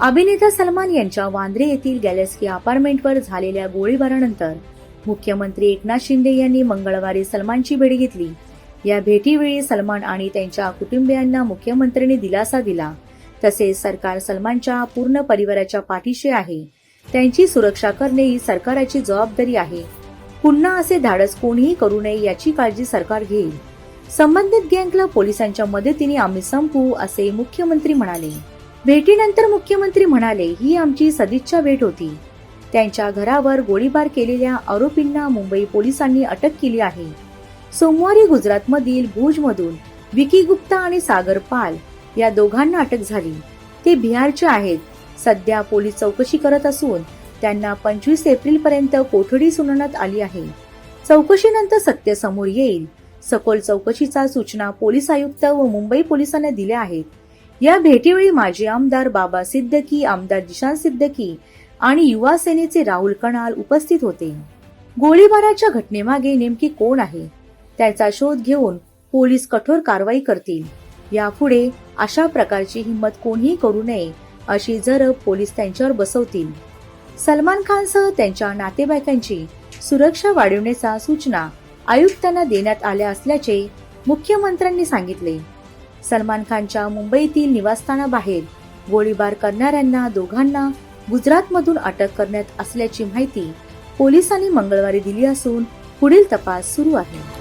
अभिनेता सलमान यांच्या वांद्रे येथील गॅलेस्की अपार्टमेंटवर झालेल्या गोळीबारानंतर मुख्यमंत्री एकनाथ शिंदे यांनी मंगळवारी सलमानची भेट घेतली. या भेटीवेळी सलमान आणि त्यांच्या कुटुंबियांना मुख्यमंत्र्यांनी दिलासा दिला. तसेच सरकार सलमानच्या पूर्ण परिवाराच्या पाठीशी आहे. त्यांची सुरक्षा करणे ही सरकाराची जबाबदारी आहे. पुन्हा असे धाडस कोणीही करू नये याची काळजी सरकार घेईल. संबंधित गँगला पोलिसांच्या मदतीने आम्ही संपू असे मुख्यमंत्री म्हणाले. भेटीनंतर मुख्यमंत्री म्हणाले ही आमची सदिच्छा भेट होती. त्यांच्या घरावर गोळीबार केलेल्या आरोपींना मुंबई पोलिसांनी अटक केली आहे. सोमवारी गुजरातमधील भुजमधून विकी गुप्ता आणि सागर पाल या दोघांना अटक झाली. ते बिहारचे आहेत. सध्या पोलीस चौकशी करत असून त्यांना पंचवीस एप्रिल पर्यंत कोठडी सुनावण्यात आली आहे. चौकशीनंतर सत्य समोर येईल. सखोल चौकशीचा सूचना पोलीस आयुक्त व मुंबई पोलिसांना दिल्या आहेत. या भेटीवेळी माजी आमदार बाबा सिद्दकी आमदार जिशान सिद्दकी आणि युवा सेनेचे राहुल कणाल उपस्थित होते. गोळीबाराच्या घटनेमागे नेमकी कोण आहे? त्याचा शोध घेऊन पोलीस कठोर कारवाई करतील. यापुढे अशा प्रकारची हिंमत कोणीही करू नये अशी जरब पोलीस त्यांच्यावर बसवतील. सलमान खानसह त्यांच्या नातेवाईकांची सुरक्षा वाढवण्याच्या सूचना आयुक्तांना देण्यात आल्या असल्याचे मुख्यमंत्र्यांनी सांगितले. सलमान खानच्या मुंबईतील निवासस्थानाबाहेर गोळीबार करणाऱ्यांना दोघांना गुजरातमधून अटक करण्यात असल्याची माहिती पोलिसांनी मंगळवारी दिली असून पुढील तपास सुरू आहे.